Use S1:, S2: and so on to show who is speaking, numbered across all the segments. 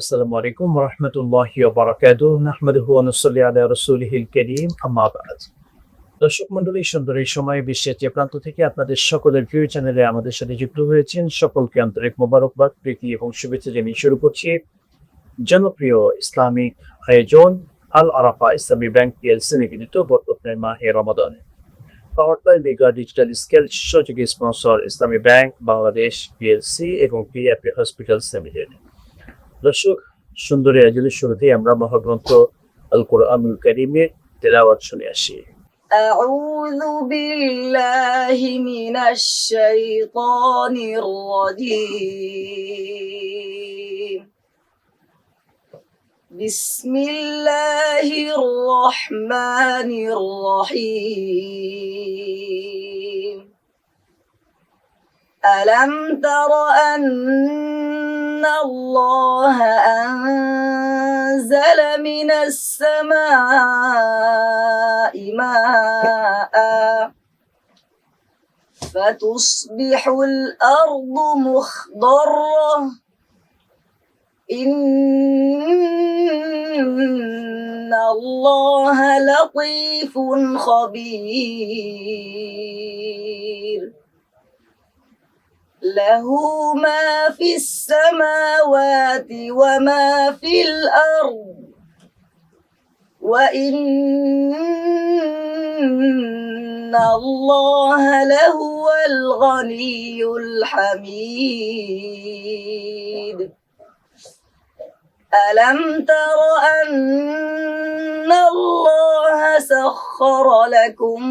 S1: আসসালামু আলাইকুম রহমতুল্লাহি বারাকাতু দর্শক বিশ্বের যে প্রান্ত থেকে আপনাদের সকলের প্রিয় চ্যানেলে আমাদের সাথে যুক্ত হয়েছেন সকলকে আন্তরিক মোবারকবাদ, প্রীতি এবং শুভেচ্ছা জানিয়ে শুরু করছি জনপ্রিয় ইসলামিক আয়োজন আল আরাফা ইসলামী ব্যাংক পিএলসি নিবেদিত মাহে রমাদান। Powered by mega digital scale সহযোগী sponsor Islami bank, Bangladesh PLC এবং পিএপি হসপিটাল লিমিটেড দর্শক সুন্দরী আয়োজনের শুরুতে আমরা মহাগ্রন্থ আল কোরআনুল করিমের তেলাওয়াত শুনে আসি
S2: أعوذ بالله من الشيطان الرجيم بسم الله الرحمن الرحيم ألم تر أن الله أنزل من السماء ماء فتصبح الأرض مخضرة إن الله لطيف خبير له ما في السماوات وما في الأرض. وإن الله لهو الغني الحميد. ألم تر أن الله سخر لكم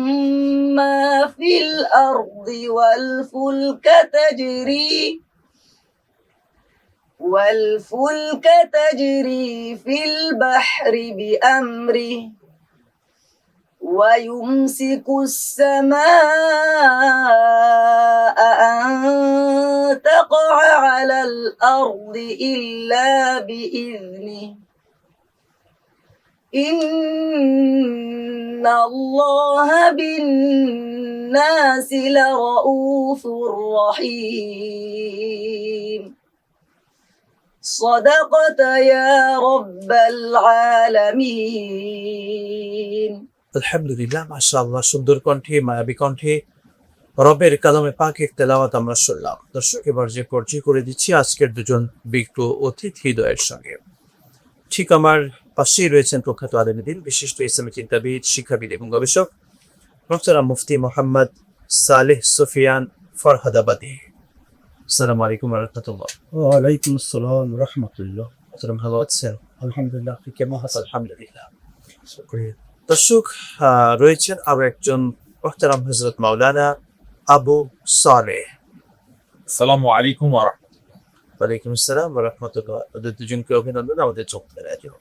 S2: ما في الأرض والفلك تجري والفلك تجري في البحر بأمره ويمسك السماء أن تقع على الأرض إلا بإذنه. إن الله بالناس لرؤوف رحيم صدقت يا رب العالمين
S1: আলহামদুলিল্লাহ মাশাআল্লাহ সুন্দর কণ্ঠে মায়াবী কণ্ঠে রবের কালামে পাকের তেলাওয়াত আমরা শুনলাম দর্শক এবার যে পরিচয় করে দিচ্ছি আজকের দুজন বিজ্ঞ অতিথি দ্বয়ের সঙ্গে ঠিক আমার পাশেই রয়েছেন প্রখ্যাত আলমদিন বিশিষ্ট ইসলামী চিন্তাবিদ শিক্ষাবিদ এবং গবেষক মোহতারাম মুফতি মোহাম্মদ সালেহ সুফিয়ান ফরহাদাবাদী আসসালামু আলাইকুম রহমতুল্লাহ।
S3: ওয়ালাইকুম আসসালাম রহমতুল্লাহ।
S1: মোহতারাম ভালো আছেন?
S3: আলহামদুলিল্লাহ আপনি কেমন আছেন?
S1: আলহামদুলিল্লাহ। দর্শক আহ, রয়েছেন আরও একজন মোহতারাম হজরত মাওলানা আবু সালেহ।
S4: আসসালামু আলাইকুম ওয়া
S1: ওয়ালাইকুম আসসালাম রহমতুল্লাহ। ওদের দুজনকে অভিনন্দন আমাদের চোখ রাজু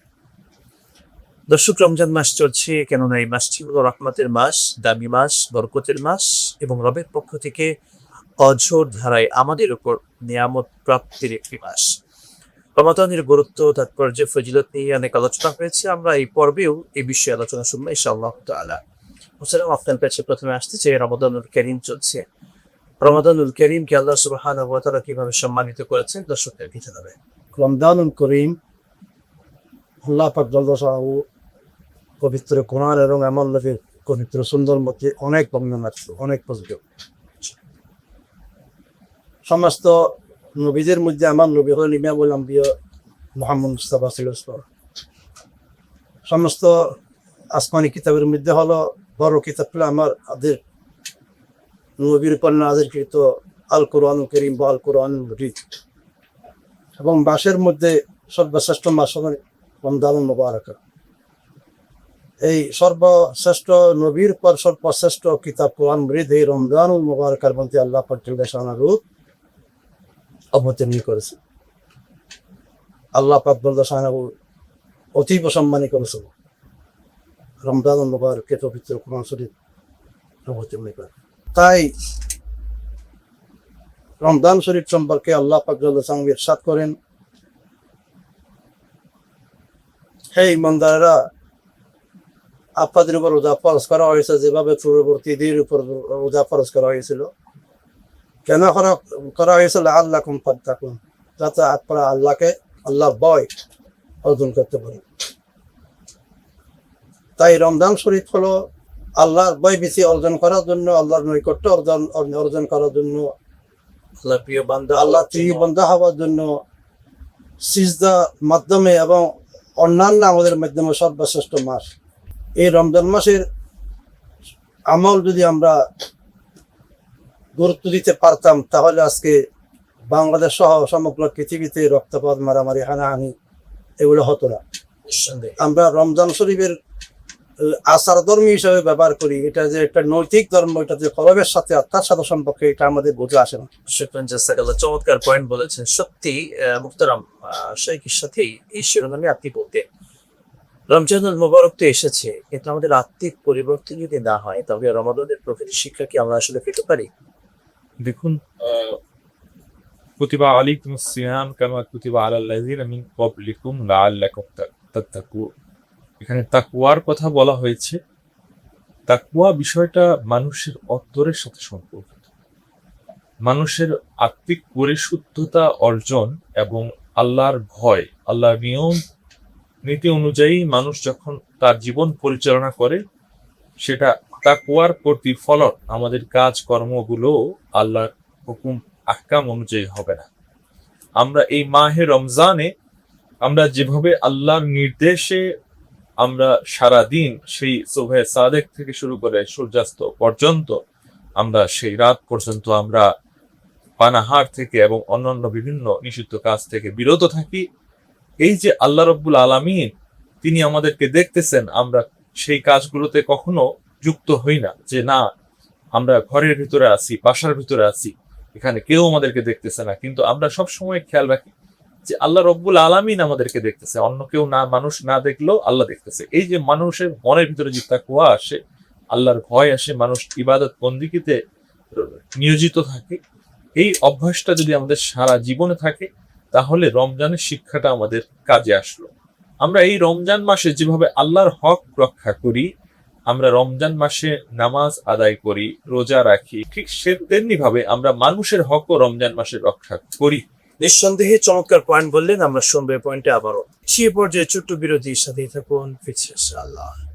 S1: দর্শক, রমজান মাস চলছে। কেননা এই মাসটি হলো রহমতের মাস, দামি মাস, বরকতের মাস এবং রবের পক্ষ থেকে অঝোর ধারায় আমাদের উপর নিয়ামত প্রাপ্তির একটি মাস। রমাদানের গুরুত্ব, তাৎপর্য, ফজিলত নিয়ে অনেক আলোচনা হয়েছে। আমরা এই পর্বেও এই বিষয়ে আলোচনা শুনব ইনশাআল্লাহ তাআলা। হোসেন আপনার কাছে প্রথমে আসতে চাই, রমাদানুল করিম চলছে। রমাদানুল করিমকে আল্লাহ সুবহানাহু ওয়া তাআলা কীভাবে সম্মানিত করেছেন, দর্শকদের দেবে
S3: রমদানুল করিম আল্লাহ পাক জল্লাহু পবিত্র কোরআন এবং এমন লোকের পবিত্র সুন্দর মধ্যে অনেক বর্ণনা অনেক পজিটিভ সমস্ত নবীদের মধ্যে আমার নবী হলেন ইমামুল আম্বিয়া মোহাম্মদ মুস্তাফা সিলাম সমস্ত আসমানি কিতাবের মধ্যে হলো বড় কিতাবগুলো আমার আদের নবীর উপর নাজিরকৃত আল কোরআন করিম বা আল কোরআন এবং মাসের মধ্যে সর্বশ্রেষ্ঠ মাস হল রমজানুল মুবারক। এই সর্বশ্রেষ্ঠ নবীর পর সর্বশ্রেষ্ঠ কিতাব কোরআন মরিদ, এই রমজানুল মুবারকের মধ্যে আল্লাহ রূপ অবতীর্ণ করেছে। আল্লাহ পাকবুল্লাহ অতীব সম্মানী করেছিল রমজানুল মুবারককে পবিত্র কোরআন শরীফ অবতীর্ণ করে তাই রমজান শরীফ সম্পর্কে আল্লাহ পাকজুল্লাহ ইরশাদ করেন। হে ইমানদারেরা আপনাদের উপর রোজা ফরজ করা হয়েছে, যেভাবে পূর্ববর্তীদের উপর রোজা ফরজ করা হয়েছিল। কেন করা করা হয়েছিল আল্লাহ কুম ফাত্তাকুন। যাতে আপনারা আল্লাহকে, আল্লাহর বয় অর্জন করতে পারি তাই রমজান শরীফ হলো আল্লাহর বয় বেশি অর্জন করার জন্য, আল্লাহর নৈকট্য অর্জন অর্জন করার জন্য
S1: আল্লাহ প্রিয় বান্দা
S3: আল্লাহ প্রিয় বন্ধা হওয়ার জন্য সিজদা মাধ্যমে এবং অন্যান্য আমাদের মাধ্যমে সর্বশ্রেষ্ঠ মাস। এই রমজান মাসের আমল যদি আমরা গুরুত্ব দিতে পারতাম তাহলে আজকে বাংলাদেশ সহ সমগ্র পৃথিবীতে রক্তপাত মারামারি হানাহানি এগুলো হতো না। আমরা রমজান শরীফের আচার ধর্ম হিসাবে ব্যবহার করি। এটা যে একটা নৈতিক ধর্ম এটা যে কলবের সাথে আত্মার সাথে সম্পর্কে এটা আমাদের বোঝা আসে না।
S1: চমৎকার পয়েন্ট বলেছেন। সত্যি আহ, শৈখের সাথেই এই শিরোনামে আপনি বলতে রমজানুল মোবারক তো এসেছে, কিন্তু আমাদের আত্মিক পরিবর্তন যদি না হয় তবে রমাদানের প্রকৃতি শিক্ষা কি আমরা আসলে পেতে পারি?
S4: দেখুন, কুতিবা আলাইকুম সিয়াম কামা কুতিবা আলাল লাযিনা মিন ক্বাবলিকুম লাআল্লাকুম তাত্তাকুন। এখানে তাকওয়ার কথা বলা হয়েছে। তাকওয়া বিষয়টা মানুষের অন্তরের সাথে সম্পর্কিত। মানুষের আত্মিক পরিশুদ্ধতা অর্জন এবং আল্লাহর ভয়, আল্লাহর নিয়ম নীতি অনুযায়ী মানুষ যখন তার জীবন পরিচালনা করে, সেটা তাকওয়ার প্রতিফলন আমাদের কাজ কর্মগুলো আল্লাহর হুকুম, আহকাম অনুযায়ী হবে না। আমরা এই মাহে রমজানে আমরা যেভাবে আল্লাহর নির্দেশে আমরা সারা দিন সেই সোভে সাদেক থেকে শুরু করে সূর্যাস্ত পর্যন্ত আমরা সেই রাত পর্যন্ত আমরা পানাহার থেকে এবং অন্যান্য বিভিন্ন নিষিদ্ধ কাজ থেকে বিরত থাকি। এই যে আল্লাহ রব্বুল আলামিন, তিনি আমাদেরকে দেখতেছেন, আমরা সেই কাজগুলোতে কখনো যুক্ত হই না, যে না, আমরা ঘরের ভিতরে আছি, বাসার ভিতরে আছি, এখানে কেউ আমাদেরকে দেখতেছে না। কিন্তু আমরা সব সময় খেয়াল রাখি যে আল্লাহ রব্বুল আলামিন আমাদেরকে দেখতেছে, অন্য কেউ না, মানুষ না দেখলেও আল্লাহ দেখতেছে। এই যে মানুষের মনের ভিতরে যে তাকুয়া আসে, আল্লাহর ভয় আসে, মানুষ ইবাদত বন্দিকিতে নিয়োজিত থাকে, এই অভ্যাসটা যদি আমাদের সারা জীবনে থাকে তাহলে রমজানের শিক্ষাটা আমাদের কাজে আসলো। আমরা এই রমজান মাসে যেভাবে আল্লাহর হক রক্ষা করি, আমরা রমজান মাসে নামাজ আদায় করি, রোজা রাখি, ঠিক সে তেমনি ভাবে আমরা মানুষের হকও রমজান মাসে রক্ষা করি।
S1: নিঃসন্দেহে চমৎকার পয়েন্ট বললেন, আমরা শুনব পয়েন্টে আবারও। সে পর্যায়ে ছোট্ট বিরতির সাথেই থাকুন আল্লাহ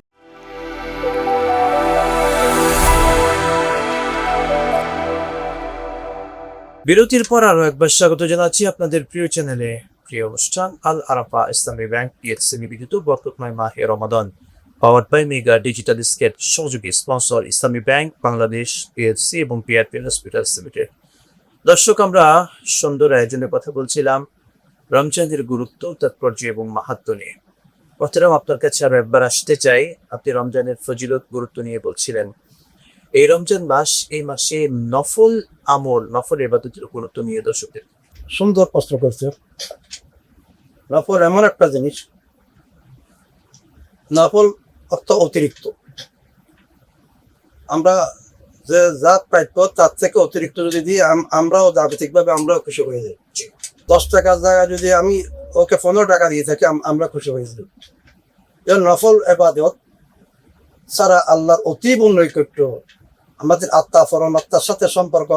S1: বিরতির পর আরও একবার স্বাগত জানাচ্ছি আপনাদের প্রিয় চ্যানেলে। প্রিয় অনুষ্ঠান, আল আরাফা ইসলামী ব্যাংক পিএসসি নিবেদিত বরকতময় মাহে Ramadan. Power by mega digital skate সহযোগী sponsor Islami bank, Bangladesh PSC এবং পিআরপি হসপিটাল লিমিটেড দর্শক, আমরা সুন্দর আয়োজনের কথা বলছিলাম, রমজানের গুরুত্ব, তাৎপর্য এবং মাহাত্ম নিয়ে। কথারাম আপনার কাছে আরও একবার আসতে চাই। আপনি রমজানের ফজিলত, গুরুত্ব নিয়ে বলছিলেন। এই রমজান মাস এই মাসে নফল আমল নফল এবাদতের গুরুত্ব নিয়ে দর্শকদের।
S3: সুন্দর প্রশ্ন করছে। নফল এমন একটা জিনিস নফল অর্থ অতিরিক্ত। আমরা যে যা প্রাপ্য তার থেকে অতিরিক্ত যদি দিই আম- আমরাও জাগতিকভাবে আমরাও খুশি হয়ে যাই। দশ টাকার জায়গায় যদি আমি ওকে পনেরো টাকা দিয়ে থাকি আমরা খুশি হয়ে যাই। নফল এবাদত সারা আল্লাহর অতীব নৈকট্য আমাদের আত্মা পরমাত্মার সাথে সম্পর্ক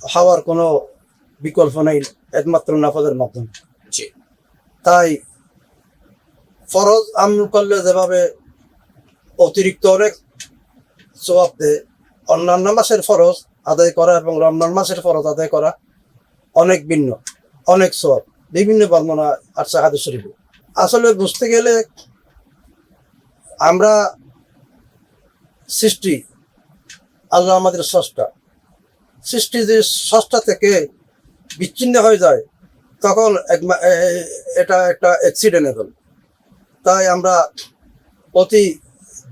S3: হওয়ার কোনো বিকল্প নেই একমাত্র নাফজের মাধ্যমে।
S1: জি।
S3: তাই ফরজ আমল করলে যেভাবে অতিরিক্ত অনেক সবাব দেয় অন্যান্য মাসের ফরজ আদায় করা এবং রমজান মাসের ফরজ আদায় করা অনেক ভিন্ন অনেক সব বিভিন্ন বর্ণনা আছে হাদিস শরীফে। আসলে বুঝতে গেলে আমরা সৃষ্টি আল্লাহ আমাদের স্রষ্টা। সৃষ্টি যে স্রষ্টা থেকে বিচ্ছিন্ন হয়ে যায়, তখন এটা একটা অ্যাক্সিডেন্টেবল তাই আমরা প্রতি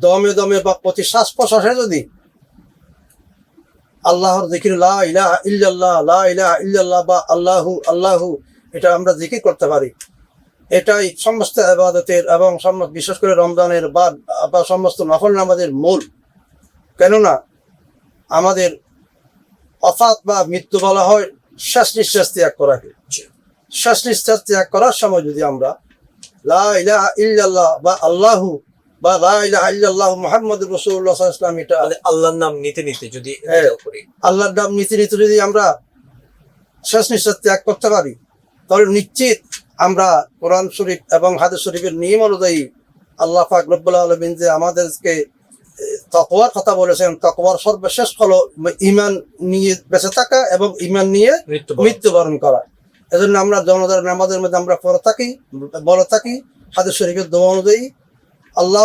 S3: দমে দমে বা প্রতি শ্বাস প্রশ্বাসে যদি আল্লাহর জিকির লা ইলাহা ইল্লাল্লাহ, লা ইলাহা ইল্লাল্লাহ বা আল্লাহু আল্লাহু, এটা আমরা জিকির করতে পারি। এটাই সমস্ত আবাদতের এবং বিশেষ করে রমজানের বা বা সমস্ত নফল নামাজের মূল। কেননা আমাদের অফাত বা মৃত্যু বলা হয় শ্বাস নিঃশ্বাস ত্যাগ করাকে শ্বাস নিঃশ্বাস ত্যাগ করার সময় যদি আমরা লা ইলাহা ইল্লাল্লাহ বা আল্লাহু বা লা ইলাহা ইল্লাল্লাহ মুহাম্মদ রাসূলুল্লাহ সাল্লাল্লাহু আলাইহি এটা
S1: আল্লাহর নাম নিতে নিতে যদি
S3: হ্যাঁ। আল্লাহর নাম নীতি নীতি যদি আমরা শ্বাস নিঃশ্বাস ত্যাগ করতে পারি তাহলে নিশ্চিত আমরা কোরআন শরীফ এবং হাদিস শরীফের নিয়ম অনুযায়ী আল্লাহ পাক রব্বুল আলমিন যে আমাদেরকে তকওয়ার কথা বলেছেন তকওয়ার সর্বশেষ হলো ইমান নিয়ে বেঁচে থাকা এবং ইমান নিয়ে মৃত্যুবরণ। করা। এজন্য আমরা জনতার নামাজের মধ্যে আমরা পড়ে থাকি বলে থাকি হাদিস শরীফের দোয়া অনুযায়ী আল্লাহ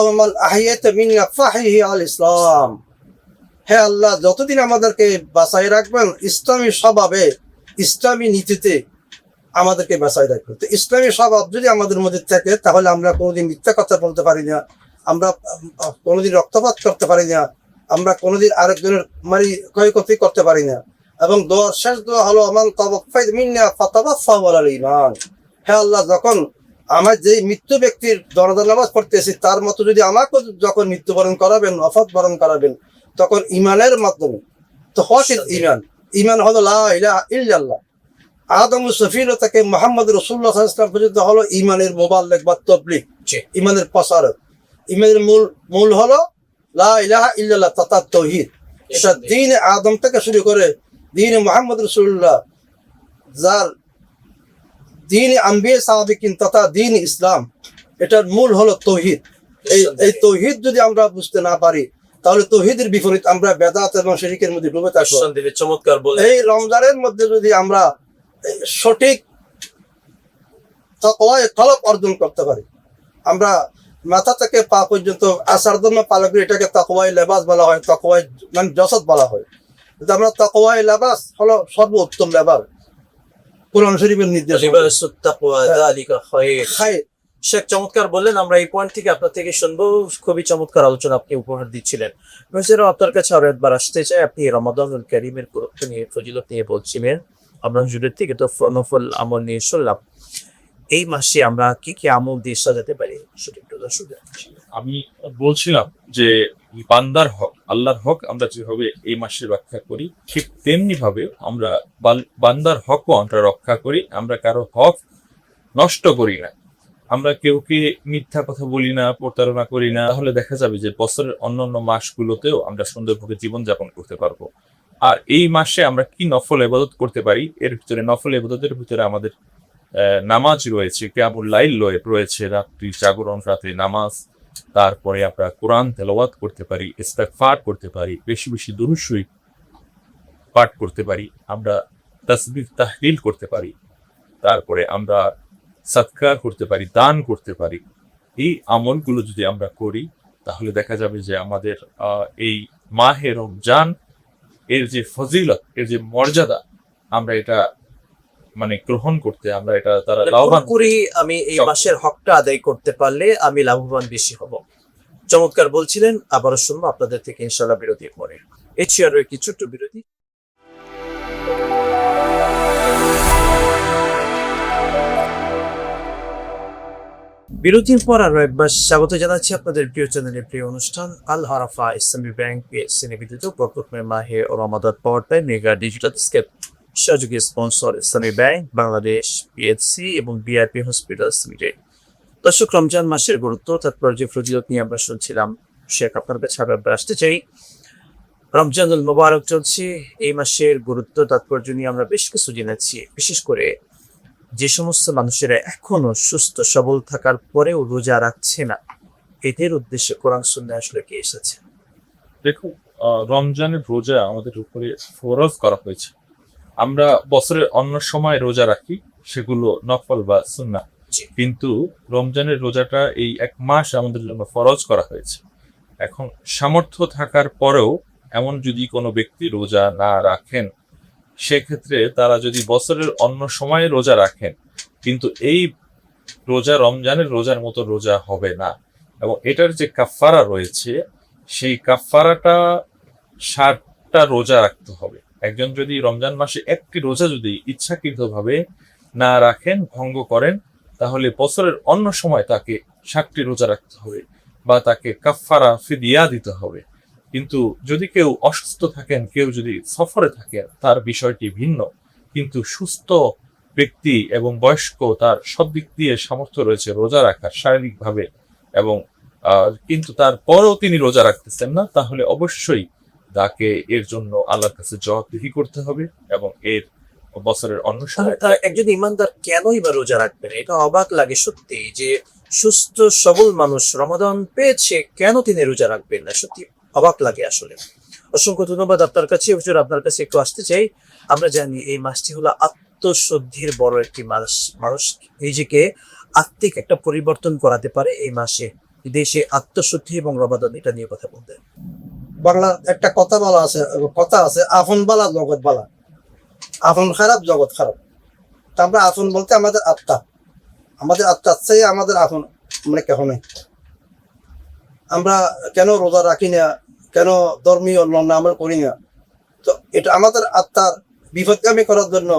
S3: আল ইসলাম। হে আল্লাহ যতদিন আমাদেরকে বাঁচাই রাখবেন ইসলামী স্বভাবে ইসলামী নীতিতে আমাদেরকে বাঁচাই রাখবেন। তো ইসলামী স্বভাব যদি আমাদের মধ্যে থাকে তাহলে আমরা কোনোদিন মিথ্যা কথা বলতে পারি না। আমরা কোনোদিন রক্তপাত করতে পারি না। আমরা কোনোদিন আরেকজনের মানে ক্ষয়ক্ষতি করতে পারি না। এবং দোয়ার শেষ দোয়া হলো আমার তবফাই মিন্না ফাতাবাফা ওয়ালাল ঈমান। হে আল্লাহ যখন আমার যেই মৃত্যু ব্যক্তির দরদা নামাজ পড়তেছি তার মতো যদি আমাকে যখন মৃত্যুবরণ করাবেন অফাত বরণ করাবেন তখন ইমানের মাধ্যমে তো ইজ ইমান ইমান হলো ইল্লাল্লাহ। আদম সফির থেকে মোহাম্মদ রসুল্লাহ ইসলাম পর্যন্ত হলো ইমানের মোবাল্লেক বা তবলিক। ইমানের প্রসারক। ইমানের মূল মূল হলো লা ইলাহা ইল্লাল্লাহ তথা তৌহিদ। এটা দিন আদম থেকে শুরু করে দিন মোহাম্মদ রসুল্লাহ যার দিন আম্বিয়ে সাহাবিকিন তথা দিন ইসলাম এটার মূল হলো তৌহিদ। এই এই তৌহিদ যদি আমরা বুঝতে না পারি তাহলে তৌহিদের বিপরীত আমরা বেদাত এবং শরিকের মধ্যে ডুবে থাকব।
S1: চমৎকার বলে
S3: এই রমজানের মধ্যে যদি আমরা সঠিক তকওয়ায় কলব অর্জন করতে পারি আমরা মাথা থেকে পা পর্যন্ত আসার জন্য পালক এটাকে তকওয়াই লেবাস বলা হয় তকওয়াই মানে জসদ বলা হয়। আমরা তকওয়াই লেবাস হলো সর্বোত্তম লেবাস কোরআন শরীফের নির্দেশ। খাই
S1: শেখ চমৎকার বললেন আমরা এই পয়েন্ট থেকে আপনার থেকে শুনব খুবই চমৎকার আলোচনা আপনি উপহার দিচ্ছিলেন। এছাড়াও আপনার কাছে আরও একবার আসতে চাই আপনি রমাদানুল করিমের গুরুত্ব নিয়ে ফজিলত নিয়ে বলছিলেন। আমরা হুজুরের থেকে তো নফল আমল নিয়ে শুনলাম। এই মাসে আমরা কি কি আমল দিয়ে সাজাতে পারি
S4: আমি বলছিলাম যে বান্দার হক, আল্লাহর হক আমরা যেভাবে এই মাসে রক্ষা করি, ঠিক তেমনি ভাবে আমরা বান্দার হকও আমরা রক্ষা করি, আমরা কারও হক নষ্ট করি না। আমরা কেউকে মিথ্যা কথা বলি না, প্রতারণা করি না, তাহলে দেখা যাবে যে বছরের অন্যান্য মাসগুলোতেও আমরা সুন্দরভাবে জীবনযাপন করতে পারব। আর এই মাসে আমরা কি নফল এবাদত করতে পারি, এর ভিতরে নফল এবাদতের ভিতরে আমাদের নামাজ রয়েছে লাইল রয়েছে, রাত্রি জাগরণ রাতে নামাজ। তারপরে আমরা কোরআন তেলাওয়াত করতে পারি, ইস্তেগফার করতে পারি, বেশি বেশি শরীফ পাঠ করতে পারি, আমরা তাসবিহ তাহলিল করতে পারি। তারপরে আমরা সৎকার করতে পারি, দান করতে পারি। এই আমলগুলো যদি আমরা করি, তাহলে দেখা যাবে যে আমাদের এই মাহে রমজান এর যে ফজিলত, এর যে মর্যাদা, আমরা এটা মানে গ্রহণ করতে আমরা এটা তারা লাভবান
S1: পুরোপুরি আমি এই মাসের হকটা আদায় করতে পারলে আমি লাভবান বেশি হব। চমৎকার বলছিলেন আবারও শুনব আপনাদের থেকে ইনশাল্লাহ বিরতির পরে। এই আরও একটি ছোট্ট বিরতি? বিরতির পর আরও একবার স্বাগত জানাচ্ছি আপনাদের প্রিয় চ্যানেলের প্রিয় অনুষ্ঠান আল হারাফা ইসলামী ব্যাংক পিএসসি নিবেদিত প্রকল্পের মাহে ও power time mega digital scape সহযোগী sponsor Islami bank Bangladesh PSC এবং বিআরপি হসপিটালস লিমিটেড দর্শক রমজান মাসের গুরুত্ব তাৎপর্য ফজিলত নিয়ে আমরা শুনছিলাম শেখ আপনার কাছে একবার আসতে চাই। রমজানুল মোবারক চলছে, এই মাসের গুরুত্ব, তাৎপর্য নিয়ে আমরা বেশ কিছু জেনেছি। বিশেষ করে যে সমস্ত মানুষেরা এখনও সুস্থ, সবল থাকার পরেও রোজা রাখছে না, এদের উদ্দেশ্যে কোরআন শুনতে আসলে কি এসেছে?
S4: দেখুন রমজানের রোজা আমাদের উপরে ফরজ করা হয়েছে। আমরা বছরের অন্য সময় রোজা রাখি সেগুলো নফল বা সুন্না কিন্তু রমজানের রোজাটা এই এক মাস আমাদের জন্য ফরজ করা হয়েছে। এখন সামর্থ্য থাকার পরেও এমন যদি কোনো ব্যক্তি রোজা না রাখেন সেক্ষেত্রে তারা যদি বছরের অন্য সময়ে রোজা রাখেন কিন্তু এই রোজা রমজানের রোজার মতো রোজা হবে না। এবং এটার যে কাফারা রয়েছে সেই কাফারাটা ষাটটা রোজা রাখতে হবে। একজন যদি রমজান মাসে একটি রোজা যদি ইচ্ছাকৃতভাবে না রাখেন, ভঙ্গ করেন, তাহলে বছরের অন্য সময় তাকে ষাটটি রোজা রাখতে হবে বা তাকে কাফারা ফিদিয়া দিতে হবে। কিন্তু যদি কেউ অসুস্থ থাকেন, কেউ যদি সফরে থাকেন, তার বিষয়টি ভিন্ন। কিন্তু সুস্থ ব্যক্তি এবং বয়স্ক, তার সব দিক দিয়ে সামর্থ্য রয়েছে রোজা রাখার শারীরিকভাবে এবং কিন্তু তারপরেও তিনি রোজা রাখতেছেন না, তাহলে অবশ্যই তাকে এর জন্য আল্লাহর কাছে জবাবদিহি করতে হবে এবং এর বছরের অন্য সময়
S1: তা একজন ইমানদার কেনই বা রোজা রাখবেন এটা অবাক লাগে সত্যি যে সুস্থ, সবল মানুষ রমাদান পেয়েছে, কেন তিনি রোজা রাখবেন না? সত্যি অবাক লাগে আসলে। অসংখ্য ধন্যবাদ আপনার কাছে। হুজুর, আপনার কাছে একটু আসতে চাই। আমরা জানি এই মাসটি হলো আত্মশুদ্ধির বড় একটি মাস। মানুষ নিজেকে আত্মিক একটা পরিবর্তন করাতে পারে এই মাসে। দেশে আত্মশুদ্ধি এবং রমাদান, এটা নিয়ে কথা বলতে।
S3: বাংলার একটা কথা বলা আছে, কথা আছে আপন বালা জগৎ বালা। আপন খারাপ, জগৎ খারাপ। তা আমরা আপন বলতে আমাদের আত্মা। আমাদের আত্মার চেয়ে আমাদের আপন মানে কেহ নেই আমরা কেন রোজা রাখি না, কেন ধর্মীয় না আমরা করি না? তো এটা আমাদের আত্মার বিপদগামী করার জন্য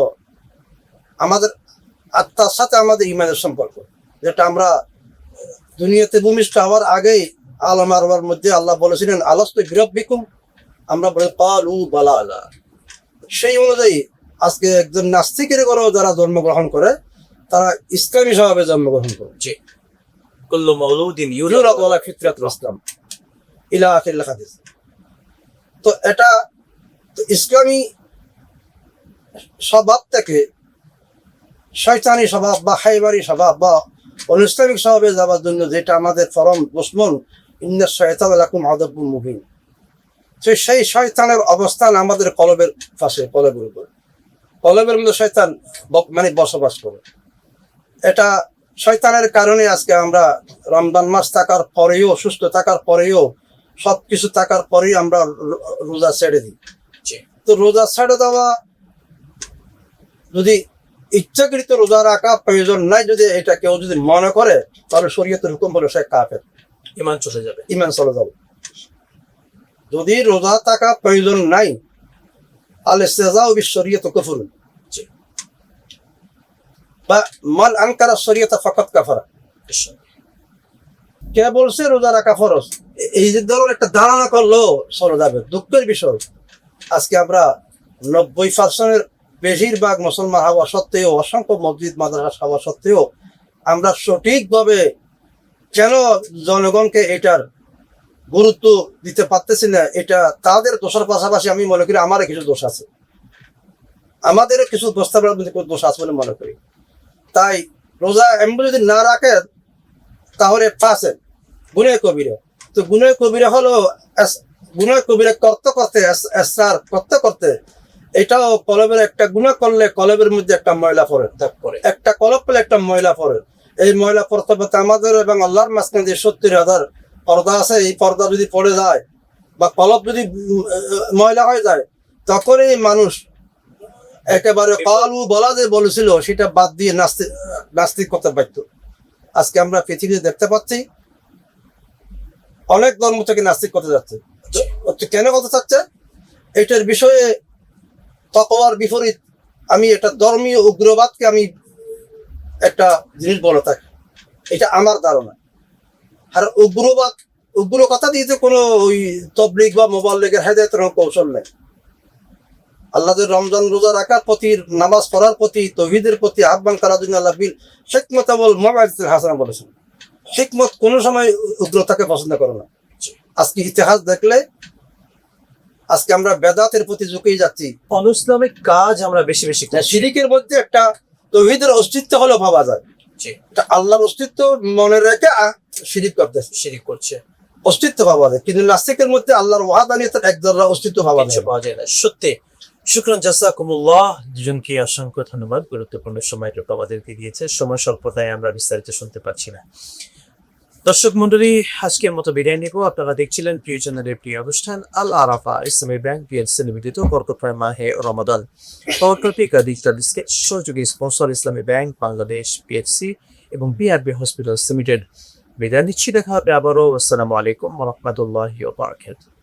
S3: আমাদের আত্মার সাথে আমাদের ইমানের সম্পর্ক। যেটা আমরা দুনিয়াতে ভূমিষ্ঠ হওয়ার আগেই আলম আরবার মধ্যে আল্লাহ বলেছিলেন আলস্ত বিরব্বিকুম? আমরা বলি পালু বালা আলা সেই অনুযায়ী আজকে একজন নাস্তিকের ঘরেও যারা জন্মগ্রহণ করে তারা ইসলামী স্বভাবে জন্মগ্রহণ করে।
S1: কুল্লু মৌলুদিন
S3: ইউরাত ওয়ালা ফিতরাত ইসলাম। ইলা আখির হাদিস। তো এটা তো ইসলামী স্বভাব থেকে শয়তানি স্বভাব বা হাইবারি স্বভাব বা অনিসলামিক স্বভাবে যাওয়ার জন্য যেটা আমাদের ফরম দুশ্মন ইন্না শয়তান লাকুম আদাবুল মুবিন সেই শয়তানের অবস্থান আমাদের কলবের পাশে কলবের উপর। কলবের মধ্যে শয়তান মানে বসবাস করে। এটা শয়তানের কারণে আজকে আমরা রমজান মাস থাকার পরেও সুস্থ থাকার পরেও সব কিছু থাকার পরেই আমরা রোজা ছেড়ে দিই। তো রোজা ছেড়ে দেওয়া যদি ইচ্ছাকৃত রোজা রাখা প্রয়োজন নাই যদি এটা কেউ যদি মনে করে তাহলে শরীয়তের হুকুম বলে সে কাফের।
S1: ইমান চলে যাবে।
S3: ইমান চলে যাবে। যদি রোজা থাকা প্রয়োজন নাই আলে সেজাও বিশ্বরিয়ত কফুর। বা মান আনকারা শরীয়তা ফকত কাফারা। কে বলছে রোজা রাখা ফরজ? এই যে ধরুন একটা ধারণা করলেও চলে যাবে। দুঃখের বিষয়। আজকে আমরা নব্বই পার্সেন্টের বেশিরভাগ মুসলমান হওয়া সত্ত্বেও অসংখ্য মসজিদ মাদ্রাসা হওয়া সত্ত্বেও আমরা সঠিকভাবে কেন জনগণকে এটার গুরুত্ব দিতে পারতেছি না? এটা তাদের দোষের পাশাপাশি আমি মনে করি আমারও কিছু দোষ আছে। আমাদের কিছু দোস্তাবের মধ্যে দোষ আছে বলে মনে করি। তাই রোজা এমন যদি না রাখে, তাহলে ফাঁসে। গুনে কবিরা। তো গুনে কবিরা হলো গুনে কবিরা করতে করতে এস- এসরার করতে করতে এটাও কলবের একটা গুণা করলে কলবের মধ্যে একটা ময়লা পড়ে একটা কলব পেলে একটা ময়লা পড়ে। এই ময়লা পড়তে আমাদের এবং আল্লাহর মাঝখানে যে সত্তর হাজার পর্দা আছে, এই পর্দা যদি পড়ে যায় বা কলব যদি ময়লা হয়ে যায় তখন এই মানুষ একেবারে কালু বলা যে বলেছিল, সেটা বাদ দিয়ে নাস্তিক নাস্তিক করতে পারত। আজকে আমরা পৃথিবীতে দেখতে পাচ্ছি, অনেক ধর্ম থেকে নাস্তিক করতে যাচ্ছে। কেন করতে চাচ্ছে? এটার বিষয়ে তকওয়ার বিপরীত আমি, এটা ধর্মীয় উগ্রবাদকে আমি একটা জিনিস বলে থাকি। এটা আমার ধারণা। আর উগ্রবাদ উগ্র কথা দিয়ে তো কোনো ওই তবলিগ বা মোবাইল লেগের হেদায়তের কৌশল নেই। আল্লাহদের রমজান রোজা রাখার প্রতি নামাজ পড়ার প্রতি তহিদের প্রতি আহ্বান করার জন্য আল্লাহ বিল হেকমত বল মোবাইল হাসানা বলেছেন। হেকমত কোনো সময় উগ্রতাকে পছন্দ করে না। আজকে ইতিহাস দেখলে আজকে আমরা বেদাতের প্রতি ঝুঁকেই যাচ্ছি।
S1: অনুসলামিক কাজ আমরা বেশি বেশি।
S3: শিরিকের মধ্যে একটা তহিদের অস্তিত্ব হলো ভাবা যায়। আল্লাহর অস্তিত্ব মনে রেখে শিরিক করতে
S1: শিরিক করছে।
S3: অস্তিত্ব ভাবা যায়। কিন্তু নাস্তিকের মধ্যে আল্লাহর ওয়াহাদানিয়তের এক ধরনের অস্তিত্ব ভাবা যায়
S1: পাওয়া যায় না। সত্যি। শুক্রান জাসাকুমুল্লাহ দুজনকে অসংখ্য ধন্যবাদ। গুরুত্বপূর্ণ সময়টুকু আমাদেরকে দিয়েছে। সময় স্বল্পতায় আমরা বিস্তারিত শুনতে পাচ্ছি না। দর্শক মন্ডলী, আজকের মতো বিদায় নিব। আপনারা দেখছিলেন প্রিয় চ্যানেলের প্রিয় অনুষ্ঠান আল আরাফা ইসলামী ব্যাংক, বিএনসি লিমিটেড বরকতময় মাহে রমাদান। প্রকল্পিকা ডিজিটাল স্কেচ সহযোগী sponsor Islami bank, Bangladesh PFC এবং বিআরবি হসপিটাল লিমিটেড। বিদায় নিচ্ছি, দেখা হবে আবারও। আসসালামু আলাইকুম রহমতুল্লাহ বারাকাতুহু।